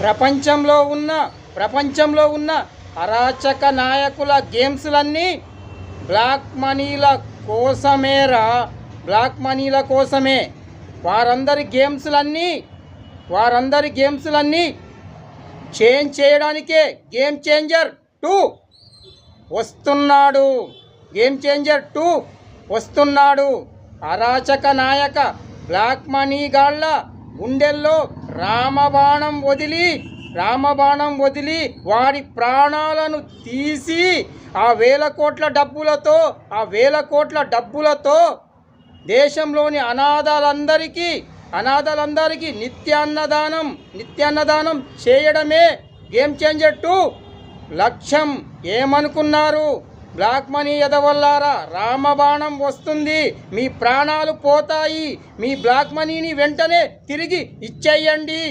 ప్రపంచంలో ఉన్న ప్రపంచంలో ఉన్న అరాచక నాయకుల గేమ్స్లన్నీ బ్లాక్ మనీల కోసమేరా బ్లాక్ మనీల కోసమే. వారందరి గేమ్స్లన్నీ వారందరి గేమ్స్లన్నీ చేంజ్ చేయడానికే గేమ్ చేంజర్ టూ వస్తున్నాడు. గేమ్ చేంజర్ టూ వస్తున్నాడు. అరాచక నాయక బ్లాక్ మనీ గాళ్ళ గుండెల్లో రామబాణం వదిలి రామబాణం వదిలి వారి ప్రాణాలను తీసి ఆ వేల కోట్ల డబ్బులతో ఆ వేల కోట్ల డబ్బులతో దేశంలోని అనాథాలందరికీ అనాథాలందరికీ నిత్యాన్నదానం నిత్యాన్నదానం చేయడమే గేమ్ చేంజర్ టూ. లక్ష్యం ఏమనుకున్నారు? బ్లాక్ మనీ ఎదవల్లారా రామబాణం వస్తుంది. మీ ప్రాణాలు పోతాయి. మీ బ్లాక్ మనీని వెంటనే తిరిగి ఇచ్చేయండి.